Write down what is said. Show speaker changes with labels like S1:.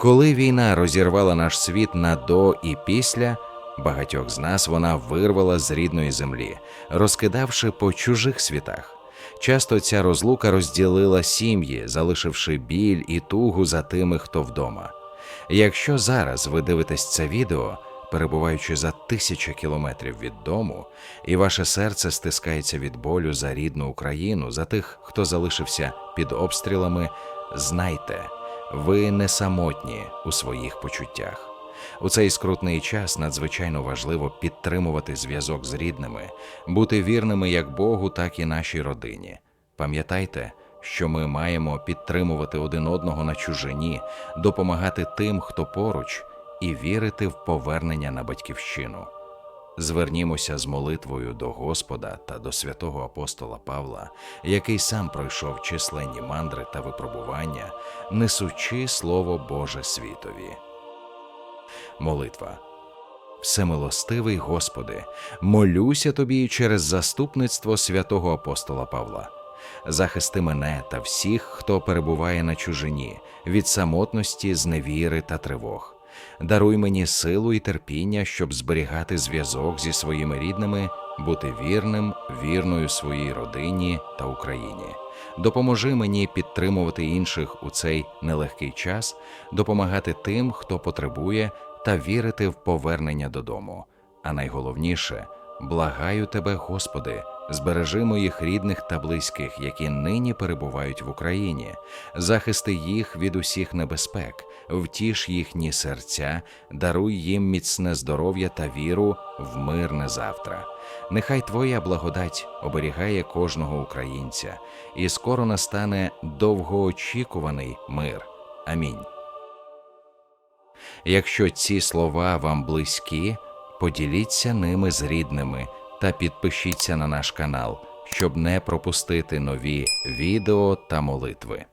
S1: Коли війна розірвала наш світ на до і після, багатьох з нас вона вирвала з рідної землі, розкидавши по чужих світах. Часто ця розлука розділила сім'ї, залишивши біль і тугу за тими, хто вдома. Якщо зараз ви дивитесь це відео, перебуваючи за тисячі кілометрів від дому, і ваше серце стискається від болю за рідну Україну, за тих, хто залишився під обстрілами, знайте, ви не самотні у своїх почуттях. У цей скрутний час надзвичайно важливо підтримувати зв'язок з рідними, бути вірними як Богу, так і нашій родині. Пам'ятайте, що ми маємо підтримувати один одного на чужині, допомагати тим, хто поруч, і вірити в повернення на батьківщину. Звернімося з молитвою до Господа та до святого апостола Павла, який сам пройшов численні мандри та випробування, несучи Слово Боже світові. Молитва. Всемилостивий Господи, молюся Тобі через заступництво святого апостола Павла. Захисти мене та всіх, хто перебуває на чужині, від самотності, зневіри та тривог. Даруй мені силу і терпіння, щоб зберігати зв'язок зі своїми рідними, бути вірним, вірною своїй родині та Україні. Допоможи мені підтримувати інших у цей нелегкий час, допомагати тим, хто потребує, та вірити в повернення додому. А найголовніше, благаю тебе, Господи, збережи моїх рідних та близьких, які нині перебувають в Україні, захисти їх від усіх небезпек, втіш їхні серця, даруй їм міцне здоров'я та віру в мирне завтра. Нехай Твоя благодать оберігає кожного українця, і скоро настане довгоочікуваний мир. Амінь. Якщо ці слова вам близькі, поділіться ними з рідними та підпишіться на наш канал, щоб не пропустити нові відео та молитви.